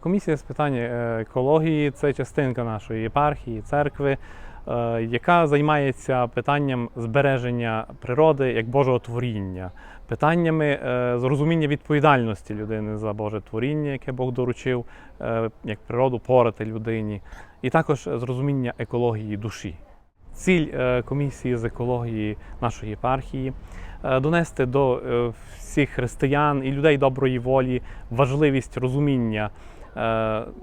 Комісія з питань е, екології це частинка нашої єпархії, церкви, е, яка займається питанням збереження природи як Божого творіння, питаннями е, зрозуміння відповідальності людини за Боже творіння, яке Бог доручив, як природу порати людині, і також зрозуміння екології душі. Ціль комісії з екології нашої єпархії донести до всіх християн і людей доброї волі важливість розуміння,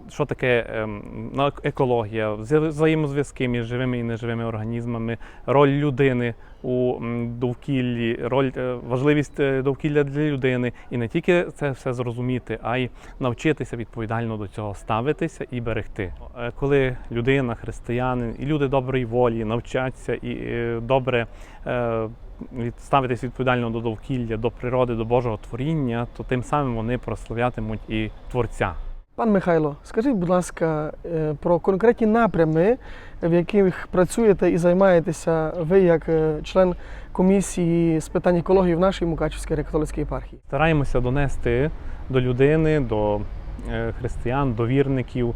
що таке ем, на- екологія, взаємозв'язки між живими і неживими організмами, роль людини у довкіллі, роль е, важливість е, довкілля для людини, і не тільки це все зрозуміти, а й навчитися відповідально до цього ставитися і берегти. Е, Коли людина, християнин і люди доброї волі навчаться і е, добре е, ставитись відповідально до довкілля, до природи, до Божого творіння, то тим самим вони прославлятимуть і Творця. Пан Михайло, скажіть, будь ласка, е, про конкретні напрями, в яких працюєте і займаєтеся ви як е, член комісії з питань екології в нашій Мукачівській греко-католицькій єпархії. Стараємося донести до людини, до е, християн, до вірників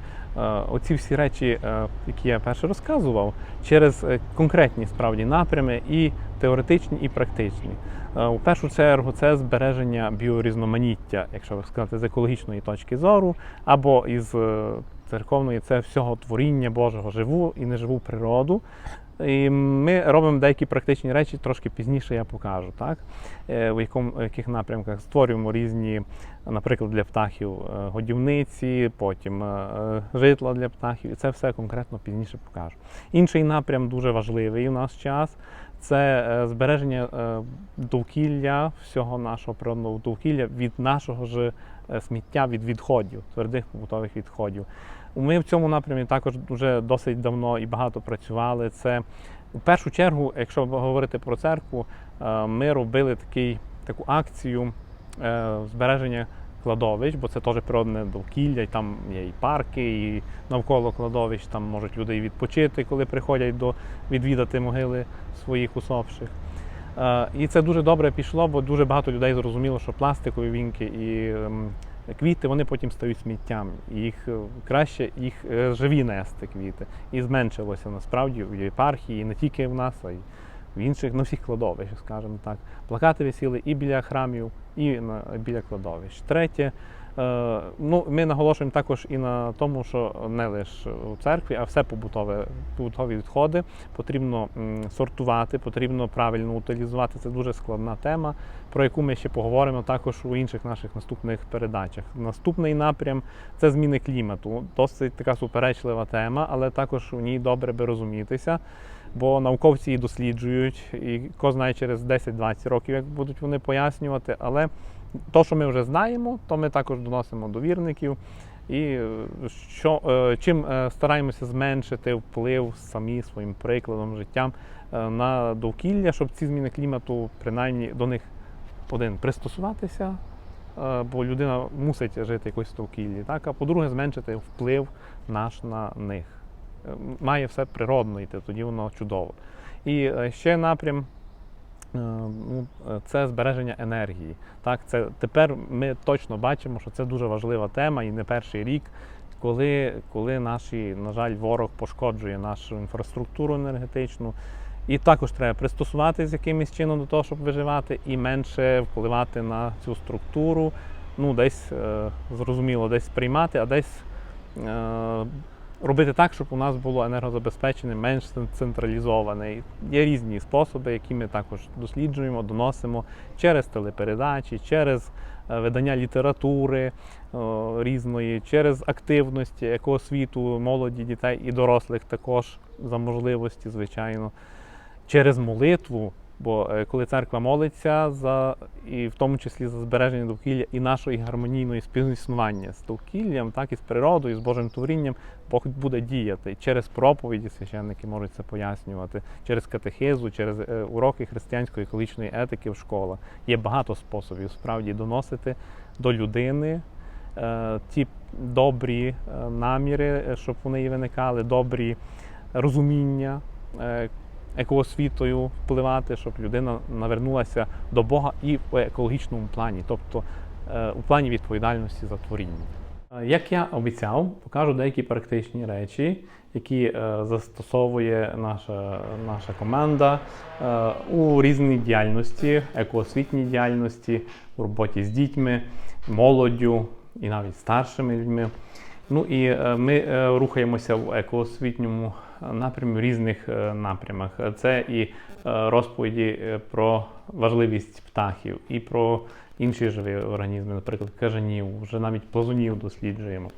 оці всі речі, е, які я перше розказував, через е, конкретні справді напрями, і теоретичні, і практичні. Е, У першу чергу це збереження біорізноманіття, якщо сказати, з екологічної точки зору, або із е, церковної це всього творіння Божого, живу і неживу природу. І ми робимо деякі практичні речі, трошки пізніше я покажу, так? Е, у якому, в яких напрямках створюємо різні, наприклад, для птахів е, годівниці, потім е, житла для птахів. І це все конкретно пізніше покажу. Інший напрям дуже важливий у нас час це збереження довкілля, всього нашого природного довкілля від нашого ж сміття, від відходів, твердих побутових відходів. Ми в цьому напрямі також вже досить давно і багато працювали. Це в першу чергу, якщо говорити про церкву, е, ми робили такий, таку акцію е, збереження кладовищ, бо це теж природне довкілля, і там є і парки, і навколо кладовищ там можуть люди і відпочити, коли приходять до відвідати могили своїх усопших. Е, І це дуже добре пішло, бо дуже багато людей зрозуміло, що пластикові вінки і ем, квіти вони потім стають сміттям. Їх е, краще їх е, живі нести квіти. І зменшилося насправді в єпархії, і не тільки в нас, а й в інших, на всіх кладовищах, скажімо так. Плакати висіли і біля храмів, і біля кладовищ. Третє, ну, ми наголошуємо також і на тому, що не лише у церкві, а все побутове, побутові відходи потрібно сортувати, потрібно правильно утилізувати. Це дуже складна тема, про яку ми ще поговоримо також у інших наших наступних передачах. Наступний напрям це зміни клімату. Досить така суперечлива тема, але також у ній добре би розумітися. Бо науковці її досліджують, і знає через 10-20 років, як будуть вони пояснювати. Але то, що ми вже знаємо, то ми також доносимо до вірників. І е, що, е, чим е, стараємося зменшити вплив самі своїм прикладом, життям на довкілля, щоб ці зміни клімату принаймні до них один пристосуватися, бо людина мусить жити якось в довкіллі, так? а по-друге, зменшити вплив наш на них. Має все природно йти, тоді воно чудово. І ще напрям. Е, ну, е, Це збереження енергії. Так, це тепер ми точно бачимо, що це дуже важлива тема, і не перший рік, коли, коли наші, на жаль, ворог пошкоджує нашу інфраструктуру енергетичну. І також треба пристосуватися якимось чином до того, щоб виживати, і менше впливати на цю структуру. Ну, десь е, зрозуміло, десь приймати, а десь робити так, щоб у нас було енергозабезпечене менш централізоване. Є різні способи, які ми також досліджуємо, доносимо через телепередачі, через е, видання літератури о, різної, через активності екоосвіту молоді, дітей і дорослих також за можливості, звичайно, через молитву. Бо е, коли церква молиться за і в тому числі за збереження довкілля і нашої гармонійної співіснування з довкіллям, так і з природою, і з Божим творінням, Бог буде діяти. Через проповіді священники можуть це пояснювати, через катехизу, через е, уроки християнської екологічної етики в школах. Є багато способів справді доносити до людини е, ті добрі е, наміри, щоб вони виникали, добрі розуміння. е, екоосвітою впливати, щоб людина навернулася до Бога і в екологічному плані, тобто е, у плані відповідальності за творіння. Е, Як я обіцяв, покажу деякі практичні речі, які е, застосовує наша, наша команда у різній діяльності, екоосвітній діяльності, у роботі з дітьми, молоддю і навіть старшими людьми. Ну і ми рухаємося в екоосвітньому напрямі в різних е, напрямах. Це і е, розповіді е, про важливість птахів, і про інші живі організми, наприклад, кажанів, вже навіть плазунів досліджуємо.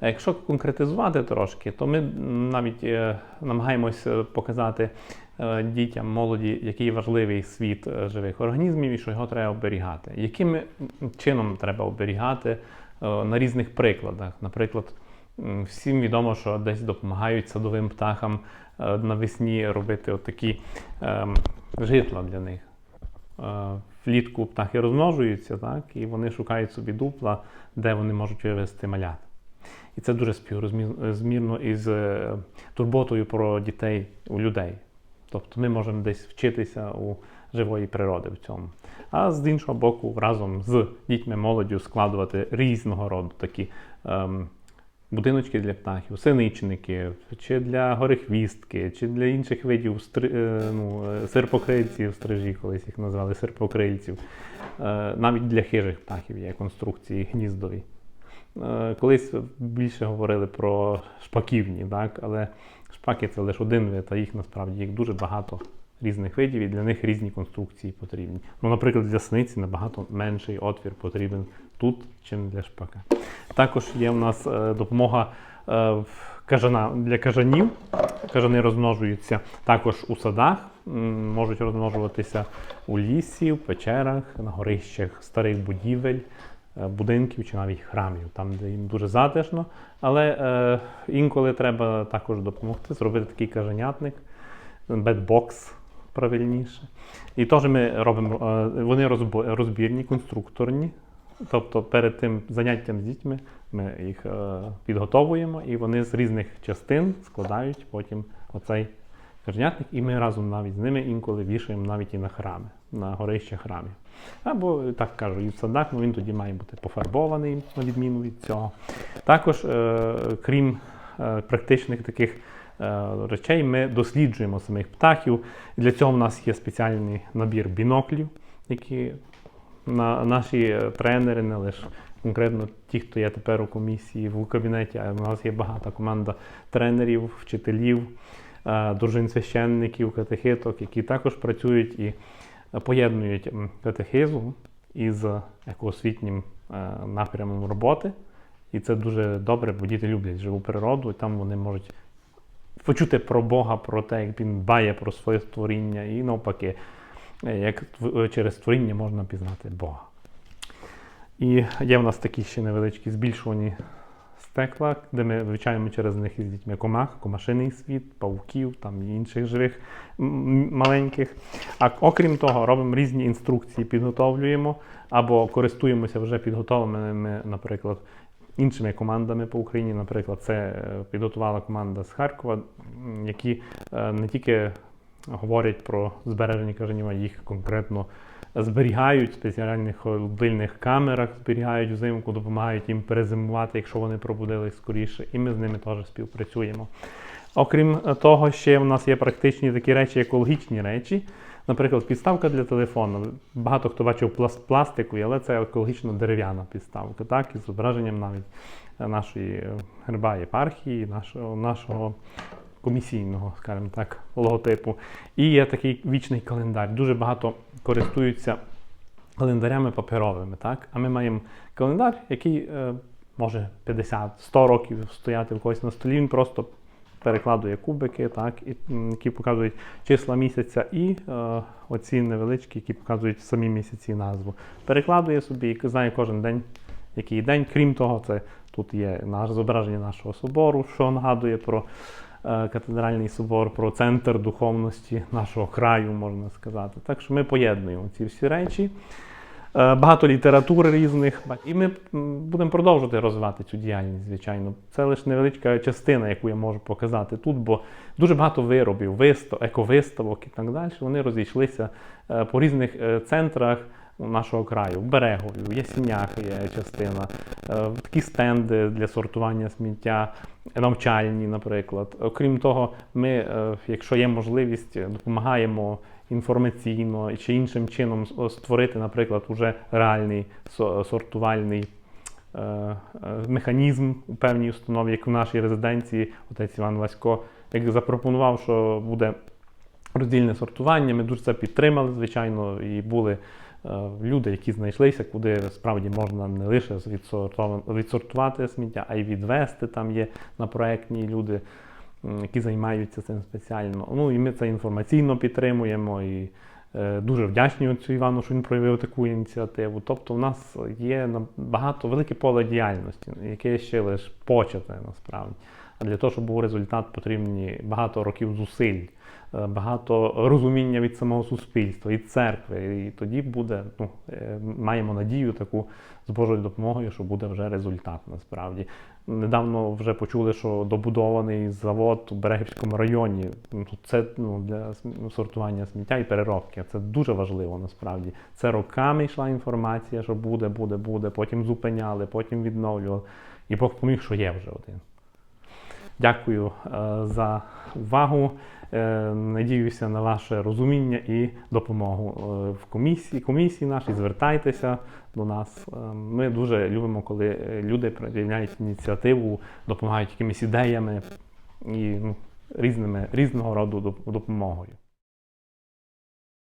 Якщо конкретизувати трошки, то ми навіть намагаємося показати дітям, молоді, який важливий світ живих організмів і що його треба оберігати. Яким чином треба оберігати на різних прикладах? Наприклад, всім відомо, що десь допомагають садовим птахам е, навесні робити отакі ем, житла для них. Е, Влітку птахи розмножуються, так, і вони шукають собі дупла, де вони можуть вивести малят. І це дуже співрозмірно із е, турботою про дітей у людей. Тобто ми можемо десь вчитися у живої природи в цьому. А з іншого боку, разом з дітьми, молоддю складувати різного роду такі ем, будиночки для птахів, синичники, чи для горехвістки, чи для інших видів стри, е, ну, е, сирпокрильців, стрижі, колись їх назвали сирпокрильців. Е, навіть для хижих птахів є конструкції гніздові. Колись більше говорили про шпаківні, так? але шпаки це лише один вид, а їх насправді їх дуже багато різних видів, і для них різні конструкції потрібні. Ну, наприклад, для синиці набагато менший отвір потрібен тут, чим для шпака. Також є в нас е, допомога е, кажана, для кажанів. Кажани розмножуються також у садах, можуть розмножуватися у лісі, в печерах, на горищах старих будівель е, будинків чи навіть храмів, там, де їм дуже затишно. Але інколи треба також допомогти зробити такий кажанятник, бедбокс правильніше. І теж ми робимо, вони розбірні, конструкторні. Тобто перед тим заняттям з дітьми ми їх е, підготовуємо, і вони з різних частин складають потім оцей кажанятник, і ми разом навіть з ними інколи вішаємо навіть і на храми, на горище храмів. Або так кажу, і в садах, ну він тоді має бути пофарбований, на відміну від цього. Також, е, крім е, практичних таких е, речей, ми досліджуємо самих птахів. Для цього в нас є спеціальний набір біноклів, які на, наші е, тренери, не лише конкретно ті, хто є тепер у комісії в кабінеті, а у нас є багата команда тренерів, вчителів, е, дружин священників, катехиток, які також працюють і е, поєднують м, катехизу із екоосвітнім напрямом роботи. І це дуже добре, бо діти люблять живу природу, і там вони можуть почути про Бога, про те, як він дбає про своє створіння, і навпаки, як через створіння можна пізнати Бога. І є в нас такі ще невеличкі збільшувані стекла, де ми вивчаємо через них із дітьми комах, комашиний світ, павуків там і інших живих маленьких. А окрім того, робимо різні інструкції, підготовлюємо або користуємося вже підготовленими, наприклад, іншими командами по Україні. Наприклад, це е, підготувала команда з Харкова, які е, не тільки говорять про збереження кажанів, їх конкретно зберігають в спеціальних холодильних камерах, зберігають взимку, допомагають їм перезимувати, якщо вони пробудились скоріше, і ми з ними теж співпрацюємо. Окрім того, ще в нас є практичні такі речі, екологічні речі. Наприклад, підставка для телефону. Багато хто бачив пласт- пластику, але це екологічно дерев'яна підставка, так, із зображенням навіть нашої герба єпархії, нашого, нашого комісійного, скажімо так, логотипу. І є такий вічний календар. Дуже багато користуються календарями паперовими, так? А ми маємо календар, який е, може 50-100 років стояти в когось на столі. Він просто перекладує кубики, так, і, які показують числа місяця, і е, оці невеличкі, які показують самі місяці назву. Перекладує собі і знає кожен день, який день. Крім того, це тут є зображення нашого собору, що нагадує про катедральний собор, про центр духовності нашого краю, можна сказати. Так що ми поєднуємо ці всі речі. Е, Багато літератури різних, і ми будемо продовжувати розвивати цю діяльність, звичайно. Це лише невеличка частина, яку я можу показати тут, бо дуже багато виробів, вистав, ековиставок і так далі. Вони розійшлися е, по різних е, центрах нашого краю, Берегові, в є частина, е, такі стенди для сортування сміття, навчальні, наприклад. Окрім того, ми, е, якщо є можливість, допомагаємо інформаційно чи іншим чином створити, наприклад, уже реальний сортувальний е, е, механізм у певній установі, як в нашій резиденції, отець Іван Васько, як запропонував, що буде роздільне сортування. Ми дуже це підтримали, звичайно, і були люди, які знайшлися, куди справді можна не лише відсортувати сміття, а й відвести. Там є на проектні люди, які займаються цим спеціально. Ну і ми це інформаційно підтримуємо. І е, дуже вдячні отцю Івану, що він проявив таку ініціативу. Тобто, в нас є багато велике поле діяльності, яке ще лише почате насправді. А для того, щоб був результат, потрібні багато років зусиль, е, багато розуміння від самого суспільства і церкви. І тоді буде, ну, е, маємо надію таку з Божою допомогою, що буде вже результат насправді. Недавно вже почули, що добудований завод у Берегівському районі. Ну, Це ну, для сортування сміття і переробки. Це дуже важливо насправді. Це роками йшла інформація, що буде, буде, буде. Потім зупиняли, потім відновлювали. І Бог поміг, що є вже один. Дякую е, за увагу. Е, Надіюся на ваше розуміння і допомогу Е, в комісії. Комісії нашій звертайтеся до нас. Ми дуже любимо, коли люди проявляють ініціативу, допомагають якимись ідеями і ну, різними різного роду доп- допомогою.